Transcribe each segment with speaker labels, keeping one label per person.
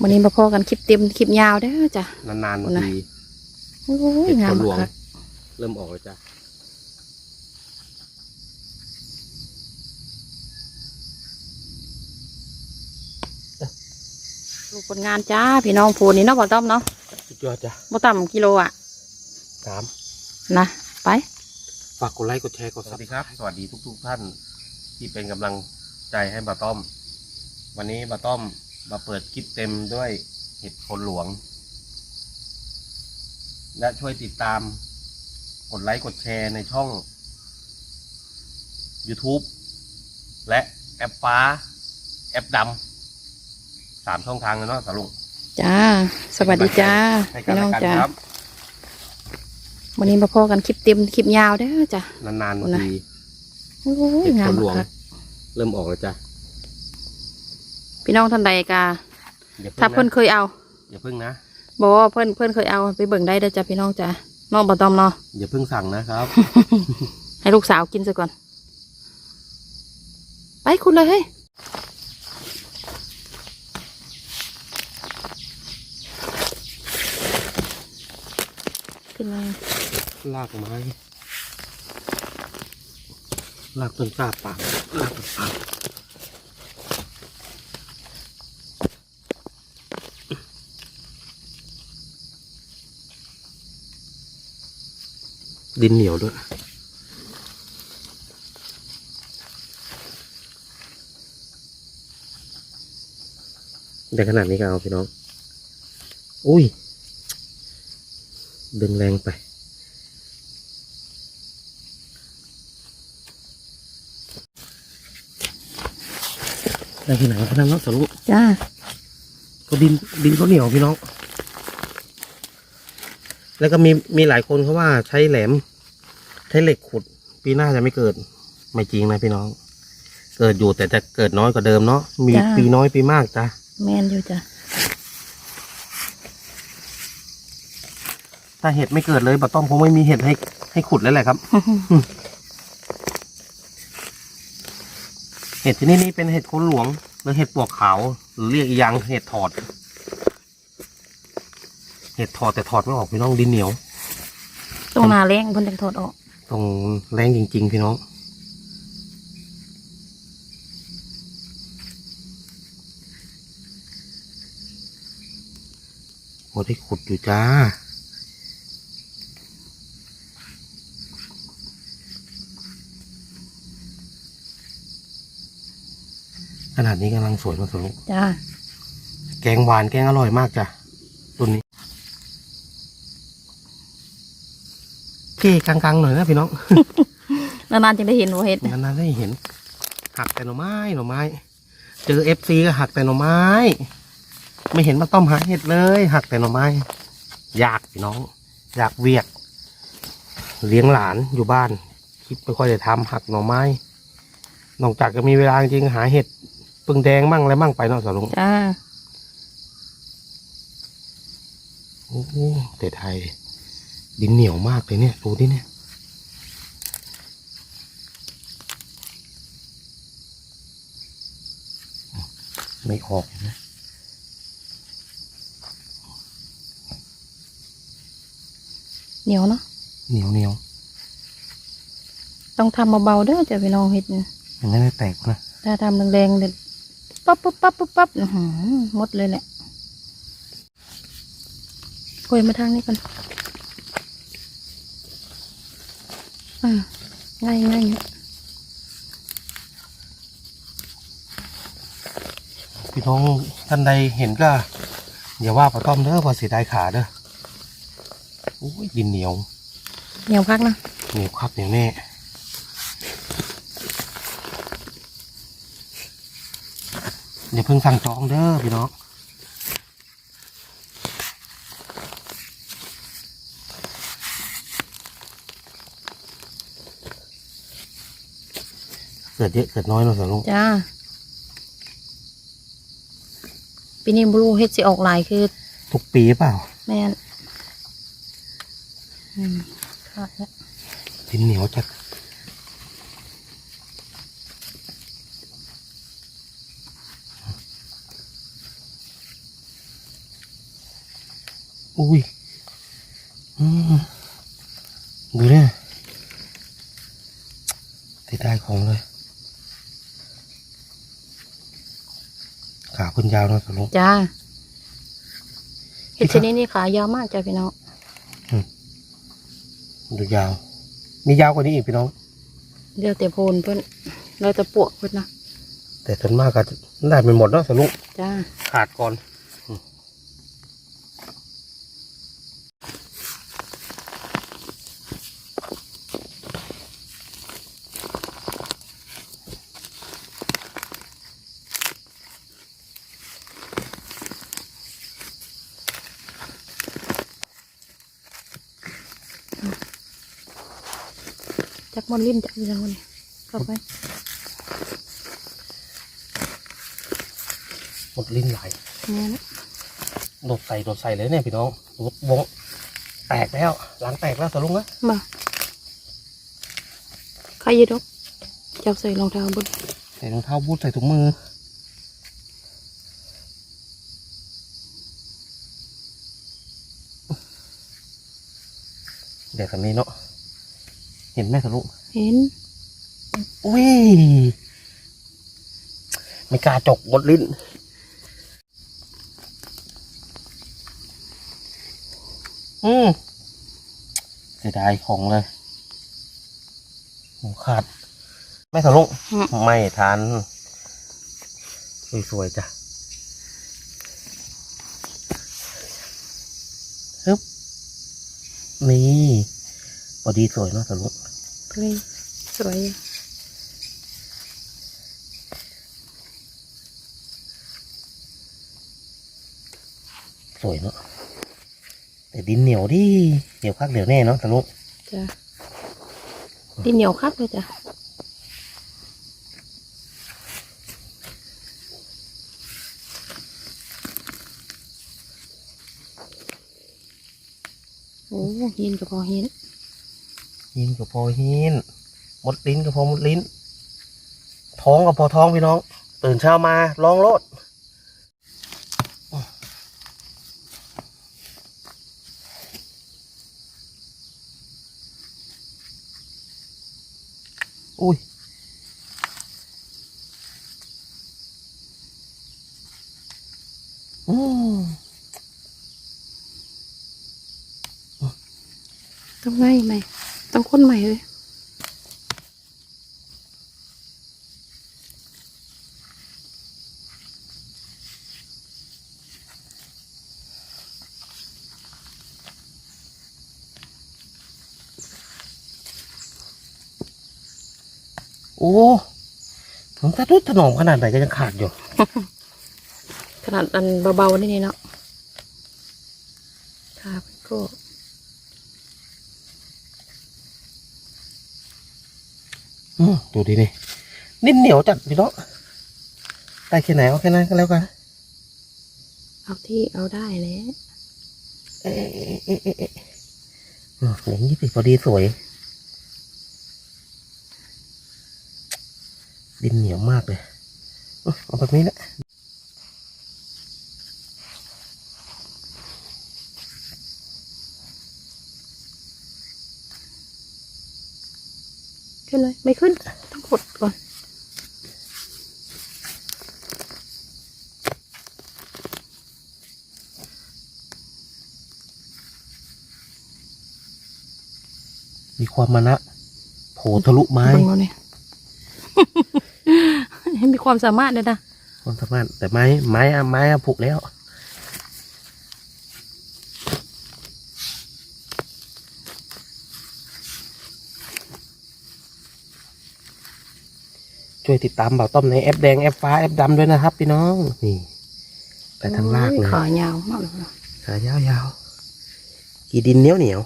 Speaker 1: วันนี้มาพอกันคลิปเต็มคลิปยาวเด้อจ้ะ
Speaker 2: นานๆ
Speaker 1: นะ
Speaker 2: มาที
Speaker 1: โอ้ย
Speaker 2: เห็ด
Speaker 1: งาม
Speaker 2: คนหลวง
Speaker 1: มาก
Speaker 2: เริ่มออกแล้วจ้ะ
Speaker 1: ดูผลงานจ้า พี่น้องพูนนี่เนาะบ่ต้อมเนาะ
Speaker 2: สุดยอดจ้ะ
Speaker 1: บ่ต่ำกิโลอะ
Speaker 2: สาม
Speaker 1: นะ ไป
Speaker 2: ฝากกดไลค์กดแชร์กดซับสวัสดีครับ สวัสดีทุก ๆ ท่าน ที่เป็นกำลังใจให้บาต้อม วันนี้บาต้อม มาเปิดคลิปเต็มด้วยเห็ดคนหลวง และช่วยติดตามกดไลค์กดแชร์ในช่อง YouTube และแอปฟ้า แอปดำสามช่องทางเลยเนาะสารุง
Speaker 1: จ้า สวัสดีจ้า
Speaker 2: ให้กั
Speaker 1: พี่
Speaker 2: น
Speaker 1: น้
Speaker 2: และ
Speaker 1: อง
Speaker 2: กัน
Speaker 1: จ้า
Speaker 2: ครับ
Speaker 1: วันนี้มาพอกันคลิปเต็มคลิปยาวเด้อจ้ะ
Speaker 2: นานๆมา
Speaker 1: นะ
Speaker 2: ที
Speaker 1: โอ้ย
Speaker 2: เห็ด
Speaker 1: งา
Speaker 2: ค
Speaker 1: ม
Speaker 2: นหลวง
Speaker 1: มาก
Speaker 2: เริ่มออกแล้วจ้ะ
Speaker 1: พี่น้องท่านใดกา
Speaker 2: อย่า
Speaker 1: ถ้า
Speaker 2: เพิ่
Speaker 1: เพิ่
Speaker 2: ง
Speaker 1: น
Speaker 2: นะ
Speaker 1: เคยเอา
Speaker 2: อย่าเพิ่งนะ
Speaker 1: บอกว่าเพิ่นเพิ่นเคยเอาไปเบิ่งได้เด้อจ้ะพี่น้องจ้ะน้องบ่ต้อมเนาะ
Speaker 2: อย่าเพิ่งสั่งนะครับ
Speaker 1: ให้ลูกสาวกินซะก่อน ไปคุณเลยเฮ้ยขึ้นมา
Speaker 2: ลากไม้ลากต้นกล้าปากลากต้นปา ดินเหนียวด้วย แต่ขนาดนี้ก็เอาพี่น้อง อุ้ย ดึงแรงไป ได้ที่ไหนวะพนังน้องสรุป
Speaker 1: จ้า
Speaker 2: ก็ดินดินเขาเหนียวพี่น้อง แล้วก็มีมีหลายคนเขาว่าใช้แหลม ใช้เหล็กขุด ปีหน้าจะไม่เกิด ไม่จริงนะพี่น้อง เกิดอยู่แต่จะเกิดน้อยกว่าเดิมเนาะมีปีน้อยปีมากจ้ะ
Speaker 1: แมนอยู่จ้ะ
Speaker 2: ถ้าเห็ดไม่เกิดเลยปะต้อมคงไม่มีเห็ดให้ให้ขุดแล้วแหละครับ เห็ดที่นี่นี่เป็นเห็ดโคนหลวงหรือเห็ดปวกขาวหรือเรียกอีกอย่างเห็ดถอด เห็ดถอดแต่ถอดไม่ออกพี่น้องดินเหนียว
Speaker 1: ตรงหนาแรงเพิ่นจังถอดออก
Speaker 2: ตรงแรงจริง ๆ พี่น้อง โอ้ได้ขุดอยู่จ้าขนาดนี้กำลังสวยมากสรุป
Speaker 1: จ้า
Speaker 2: แกงหวานแกงอร่อยมากจ้ะรุ่นนี้เก้กลางๆหน่อยนะพี่น้อง
Speaker 1: นานๆจึงได้เห็นว่าเห็ด
Speaker 2: นานๆได้เห็น หักแต่หน่อไม้หน่อไม้ เจอเอฟซีก็หักแต่หน่อไม้ ไม่เห็นมาต้อมหาเห็ดเลย หักแต่หน่อไม้ อยากพี่น้อง อยากเวียก เลี้ยงหลานอยู่บ้าน คิดไม่ค่อยจะทำหักหน่อไม้ นอกจากจะมีเวลาจริงๆหาเห็ดปึงแดงมั่งอะไรมั่งไปเนาะสาวลุง
Speaker 1: จ้า
Speaker 2: โอ้โหแต่ไทย ดินเหนียวมากเลยเนี่ยดูดิเนี่ยไม่ออกเห็นไหม
Speaker 1: เหนียวเนาะ
Speaker 2: เหนียวเหนียว
Speaker 1: ต้องทำเบาๆเด้อจ้ะพี่น้องเห็ดเนี่ย
Speaker 2: อย่างนั้นไม่แตกนะ
Speaker 1: ถ้าทำแรงๆเด็ดปั๊บปั๊บปั๊บปั๊บปั๊บอื้อหือหมดเลยแหละโกยมาทางนี้ก่อน อ่าง่ายง่ายอยู่
Speaker 2: พี่น้องท่านใดเห็นก็อย่าว่าปลาต้อมเด้อว่าเสียดายขาเด้อโอ้ยดินเหนียว
Speaker 1: เหนียวพักนะ
Speaker 2: เหนียวครับเหนียวแน่อย่าเพิ่งสั่งจองเด้อพี่น้อง เกิดเยอะเกิดน้อยเนาะสาวลุง
Speaker 1: จ้าปีนี้บลูเฮ็ดสิออกหลายคือ
Speaker 2: ทุกปีเปล่า
Speaker 1: แม่นอืมขาดแล้ว
Speaker 2: ดินเหนียวจัด อุ้ยอืมดูเนี่ยติดได้ของเลย ขาคุณยาวหนะสลุง
Speaker 1: จ้าเห็ดชนิดนี้ขายาวมากจ้าพี่น้อง
Speaker 2: ดูยาว มียาวกว่านี้อีกพี่น้อง
Speaker 1: เดี๋ยวแต่โพนเพิ่นเราจะปวกเพิ่นนะ
Speaker 2: แต่ส่วนมากก็ได้เป็นหมดเนาะสลุง
Speaker 1: จ้า
Speaker 2: ขาดก่อน
Speaker 1: จักมอนลิ้นจักพี่น้องคนนี้เข้าไป
Speaker 2: หมดลิ้นไหล
Speaker 1: เนี่ยนะ
Speaker 2: โดดใส่โดดใส่เลยเนี่ยพี่น้องโดดวงแตกแล้ว หลังแตกแล้วสลุงนะ
Speaker 1: มาใครยีดอกจับใส่รองเท้าบน
Speaker 2: ใส่รองเท้าบูทใส่ถุงมือ เดี๋ยวกันนี้เนาะ เห็นไหมสลุง
Speaker 1: เห็น
Speaker 2: อุ้ย ไม่กล้าจกหมดลิ้น อืมเสียดายของเลยหูขาด ไม่สลุง
Speaker 1: อืม
Speaker 2: ไม่ทัน สวยๆจ้ะฮึบนี่พอดีสวยเนอะสลุง
Speaker 1: เลยสวย
Speaker 2: สวยเนอะแต่ดินเหนียวดิเหนียวคักเหนียวแน่เนาะสลุง
Speaker 1: จ้าดินเหนียวคักเลยจ้ะโอ้หินก็พอหิน
Speaker 2: หินก็พอหินหมดลิ้นก็พอหมดลิ้น ท้องก็พอท้องพี่น้อง ตื่นเช้ามาลองโลดอุ้ย อืม
Speaker 1: ต้องง่ายไหมต้องค้นใหม่เลย
Speaker 2: โอ้ผมตะทุดถนอมขนาดไหนก็ยังขาดอยู่
Speaker 1: ขนาดอันเบาๆนี่นี่เนาะครับก็
Speaker 2: อืมดูดินี่นิ่มเหนียวจัดพี่น้องได้แค่ไหนเอาแค่นั้นก็แล้วกัน
Speaker 1: เอาที่เอาได้เลย
Speaker 2: เอ๊ะเอ๊ะเอ๊ะเอ๊ะอืมอย่างนี้สิพอดีสวย ดินเหนียวมากเลยอืมเอาแบบนี้แหละ
Speaker 1: ขึ้นเลย ไม่ขึ้น ต้องกดก่อน
Speaker 2: มีความมานะโผล่ทะลุไม้
Speaker 1: ให้มีความสามารถเลยนะ
Speaker 2: ความสามารถแต่ไม้ไม้อะไม้อะผุแล้ว ช่วยติดตามเบาต้อมในแอปแดงแอปฟ้าแอปดำด้วยนะครับ พี่น้อง นี่ ไปทางลากเลย
Speaker 1: ขายาวมากเลยนะ
Speaker 2: ขายาวๆกี่ดินเหนียวเหนียว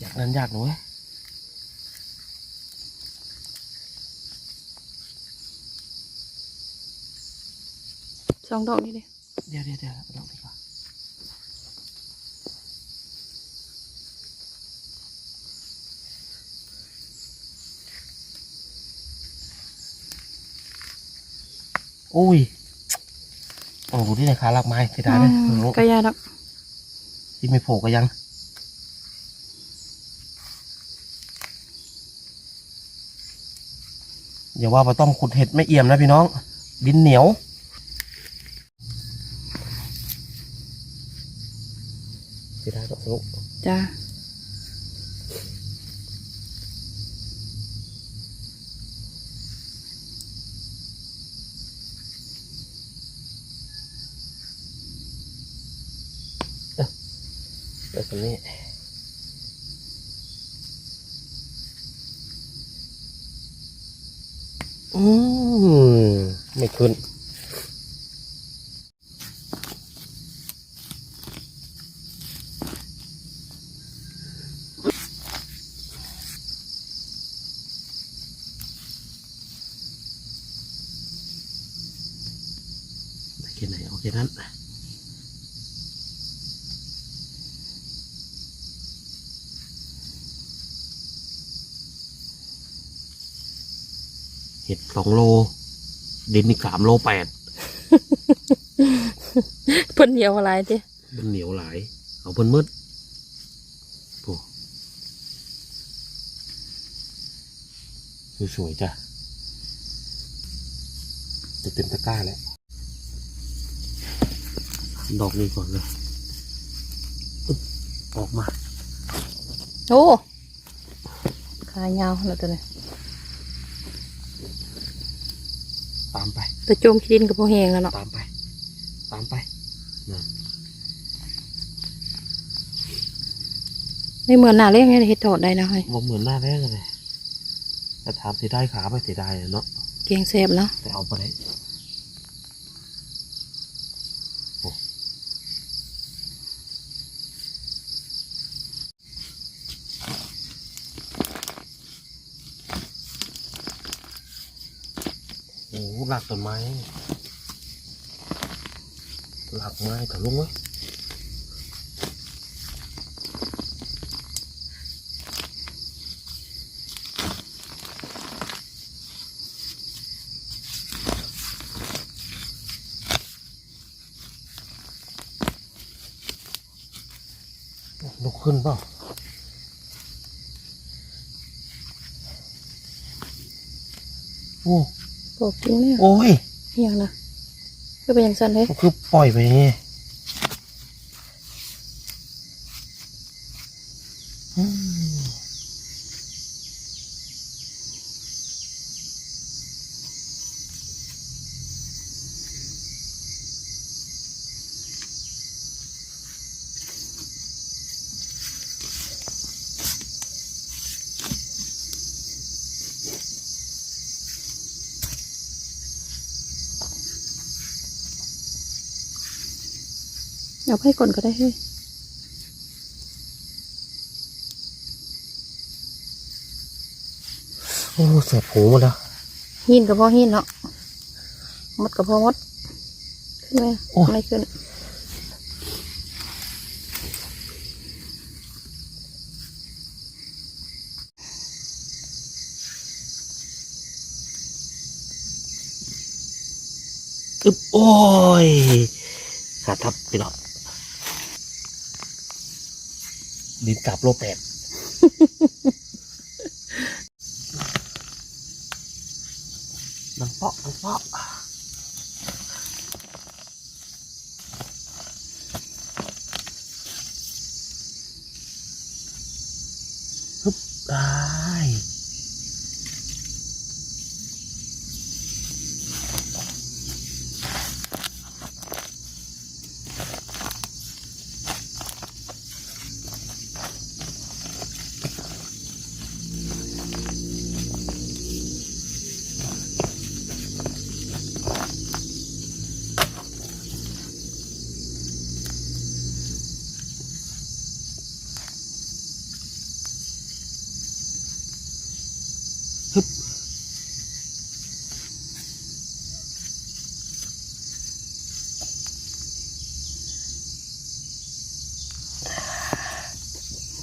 Speaker 2: อยาก นั้นอยากหนูเว้ย
Speaker 1: สองดอกนี่เลย
Speaker 2: เดี๋ยวเดี๋ยวเดี๋ยวเอาดอกดีกว่าอุ้ย โอ้โหที่ไหนขาลักไม้เสียดายไหม
Speaker 1: อืมก็ยาดอก
Speaker 2: ที่ไม่โผล่ก็ยัง อย่าว่าไปต้มขุดเห็ดไม่เอี่ยมนะพี่น้อง ดินเหนียวเสียดายดอกสนุก
Speaker 1: จ้า
Speaker 2: แล้วตรงนี้ อืมไม่ขึ้น โอ เคไหนโอเคนั้นเห็ดสองโล ดินอีกสามโลแปด
Speaker 1: เพิ่นเหนียวอะไรติ
Speaker 2: มันเหนียวหลาย เอาเพิ่นมืดโอ้สวยๆจ้ะจะเต็มตะกร้าแล้ว ดอกนี้ก่อนเลยอึ๊บออกมา
Speaker 1: โอ้ขายาวแล้วตัวนี้
Speaker 2: ตามไป
Speaker 1: แต่โจมขี้ดินกับพวกแหงแล้วเนาะ
Speaker 2: ตามไป ตามไปนั่น
Speaker 1: ไม่เหมือนหน้าเลี้ยงไงเฮ็ดถอดได้นะเฮ้ย
Speaker 2: ว่าเหมือนหน้าแรกเลยแต่ถามเสียดายขาไปเสียดายอะเนาะ
Speaker 1: เกียงแซ่บเนาะ
Speaker 2: แต่เอาไปได้โอ้โอ้โหลักต้นไม้หลักไม้ถลุงไว้ลุกขึ้นเปล่าโอ้
Speaker 1: บอกจริงเนี่ย
Speaker 2: โอ้ย
Speaker 1: อหย่างนะก็เป็นอย่างสั้นเลย
Speaker 2: ก็คือปล่อยไปนี่
Speaker 1: เอาไปก่อนก็ได้เฮ้ย
Speaker 2: โอ้เสียบหูหมาแล้ว
Speaker 1: หินกับพ่อหินเนาะมดกับพ่อมดขึ้นไหม
Speaker 2: โอ้
Speaker 1: ไม่ขึ้น
Speaker 2: อึบโอ้ยขาทับไปหรอก ดินกลับโลแปดนังเปาะนังเปาะฮึบอ่า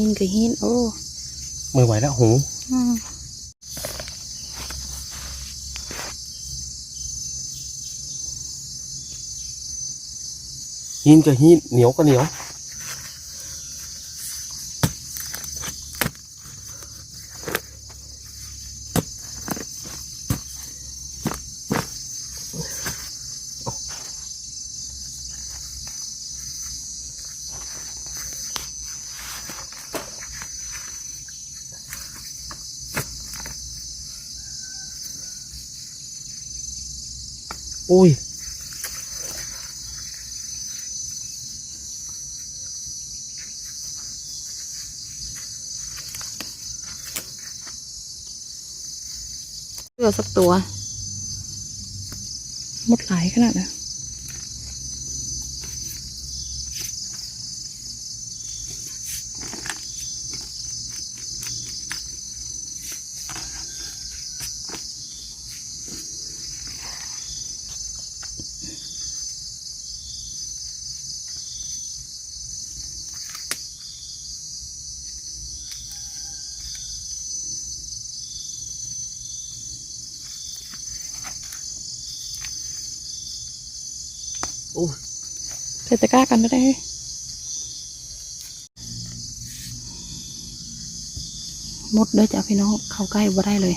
Speaker 1: หินก็หินโอ้
Speaker 2: มือไหวแล้วหูหินก็หินเหนียวก็เหนียว อุ้ย
Speaker 1: เลือสักตัว หมดหลายขนาดนะ ใส่ตะกร้ากันก็ได้หมดเด้อจ้ะพี่น้องเข้าใกล้บ่ได้เลย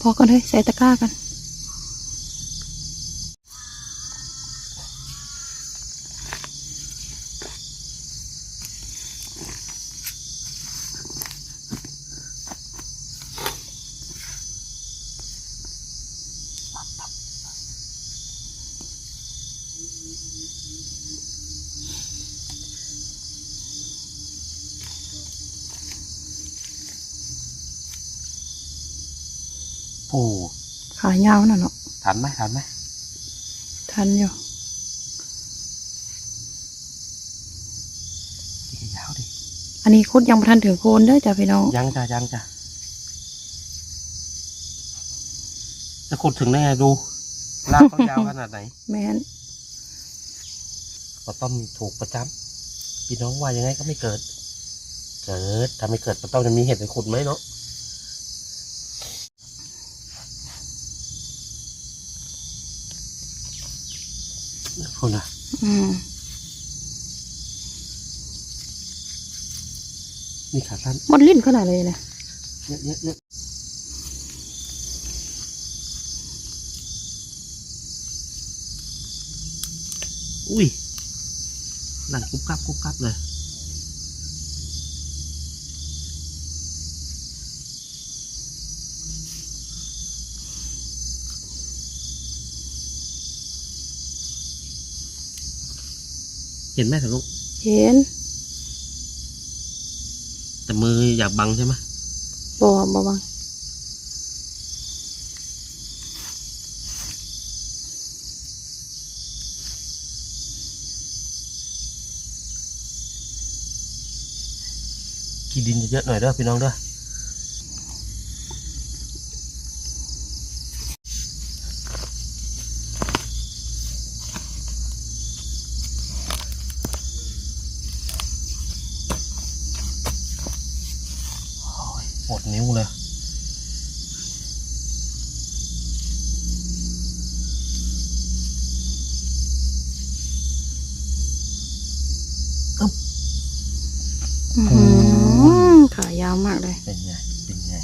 Speaker 1: พอกันเลยใส่ตะกร้ากัน
Speaker 2: โอ้
Speaker 1: ขายาวน่ะเนาะ
Speaker 2: ทันไหมทันไหม
Speaker 1: ทันอยู่
Speaker 2: อีกยาวดิ
Speaker 1: อันนี้คุดยังบ่ทันถึงโคนเด้อจ้ะพี่น้อง
Speaker 2: ยังจ้ะยังจ้ะจะขุดถึงได้ไงดูลากเขายาวขนาดไหน
Speaker 1: แม่น
Speaker 2: ก็ต้องถูกประจำพี่น้องว่ายังไงก็ไม่เกิด เกิดถ้าไม่เกิดก็ต้องจะมีเหตุให้ขุดไหมเนาะ คนน่ะ
Speaker 1: อืม
Speaker 2: นี่ขาสั้น
Speaker 1: หมดลิ้นขนาดเลยนะ
Speaker 2: เยอะเยอะเยอะอุ้ยดังกุบกับกุบกับเลย เห็นไหมถึงลูก
Speaker 1: เห็น
Speaker 2: แต่มืออย่าบังใช่ไหม
Speaker 1: บ่บ่บัง
Speaker 2: ขี้ดินเยอะๆหน่อยเด้อพี่น้องเด้อโอ้ยปวดนิ้วเลย
Speaker 1: อื้อหือขายาวมาก เลย
Speaker 2: เป็นไง เป็นไง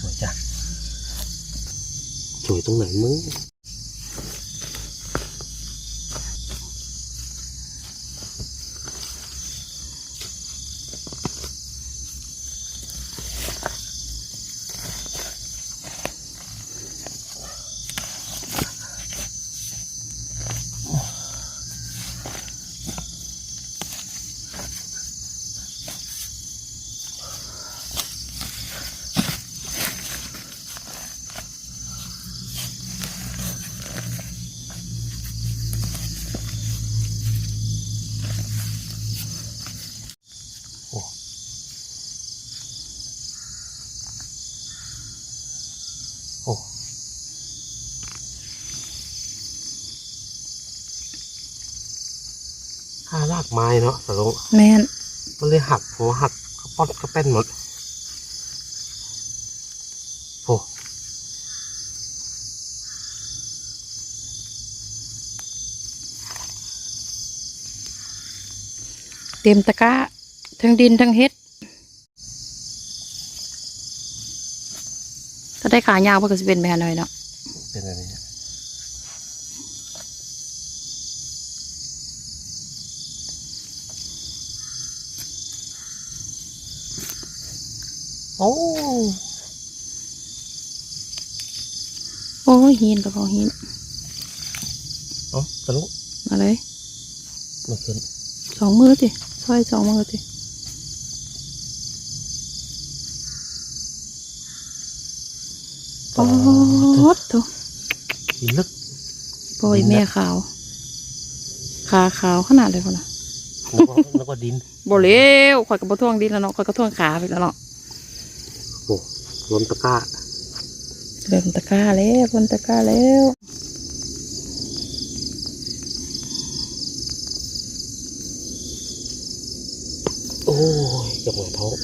Speaker 2: สวยจ้ะสวยตรงไหนมึงารากไม้เนาะสรุป
Speaker 1: แม่น
Speaker 2: มันเลยหักหัวหักกระป้อนกระแป้นหมดโอ้
Speaker 1: เต็มตะกร้าทั้งดินทั้งเฮ็ดถ้าได้ขายาวมันก็จะเป็นแบบหน่อยเนาะ
Speaker 2: เป็นอะไรเนี่ย โอ้
Speaker 1: โอ้ยหินกับพอหิน
Speaker 2: เอ๋อสรุป
Speaker 1: มาเลย
Speaker 2: มันขึ้น
Speaker 1: สองมือสิซอยสองมือสิ
Speaker 2: ต่
Speaker 1: โอ้
Speaker 2: อ
Speaker 1: ดโถู
Speaker 2: หินลึก
Speaker 1: ปล่อยแม่ขาว ขาขาวขนาดเลยพ่อนะ
Speaker 2: แล้วก็แล้วก็ดิน
Speaker 1: บ่เร็วข่อยกับบ่ท่วงดินแล้วเนาะข่อยก็ท่วงขาไปแล้วเนาะ
Speaker 2: โอ้ ล้นตะกร้า
Speaker 1: เริ่มตะกร้าแล้วบนตะกร้าแล้ว
Speaker 2: โอ้ยจับหัวท้อง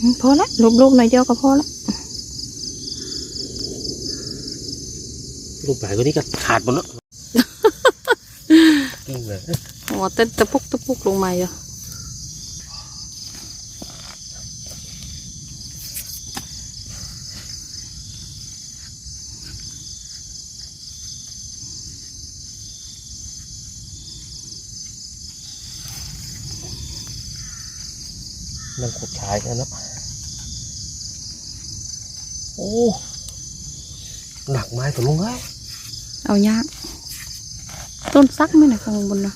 Speaker 1: อืมพอละรูปๆหน่อยเดียวก็พอละ
Speaker 2: ลูกแผลตัวนี้ก็ขาดหมดแล้วกิ้งเลย
Speaker 1: หัวเต้นตะปุกตะปุกลงมาอยู่
Speaker 2: นั่งขุดชายกันนะโอ้หนักไม้ตัวลุงเอ้ย
Speaker 1: เอายากต้นซักไหมนะข้างบนนะ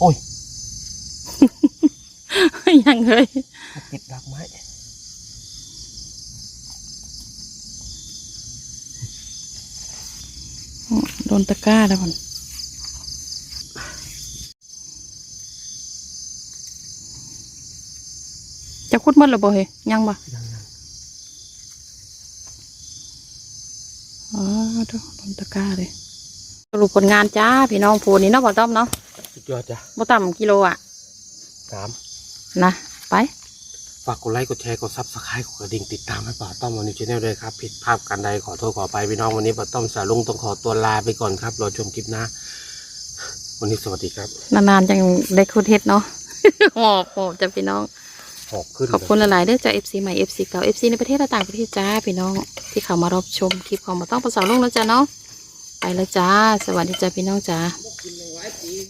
Speaker 2: โอ้ย
Speaker 1: ยัง เลย
Speaker 2: ติดหนักไม้
Speaker 1: อ๋อโดนตะกร้าแล้วมันจะคุดหมดหรือบ่เฮ้ยยังบ่
Speaker 2: ยังยัง
Speaker 1: อ๋อโดนตะกร้าเลยสรุปผลงานจ้า พี่น้องพูนี่เนาะบ่ต้อมเนาะ
Speaker 2: สุดยอดจ้ะ
Speaker 1: บ่ต่ำกิโลอะ
Speaker 2: สาม
Speaker 1: นะ ไป
Speaker 2: ฝากกดไลค์กดแชร์กดซับสไครต์กดกระดิ่งติดตามให้ป่าต้อมวันนี้ชแนลด้วยครับผิดภาพกันใดขอโทษขอไปพี่น้องวันนี้ป่าต้อมสาลุงต้องขอตัวลาไปก่อนครับรอชมคลิปหน้าวันนี้สวัสดีครับ
Speaker 1: นานๆจังได้คุดเฮ็ดเนาะหอบหอบจ้ะพี่น้อง
Speaker 2: หอกขึ้น
Speaker 1: ขอบคุณหลายๆเด้อจาก FC ใหม่ FC เก่า FC ในประเทศและต่างประเทศจ้าพี่น้อง ที่เข้ามารับชมคลิปของมาต้องประสาวลงแล้วจ้าเนาะไปแล้วจ้า สวัสดีจ้าพี่น้องจ้า
Speaker 2: เลย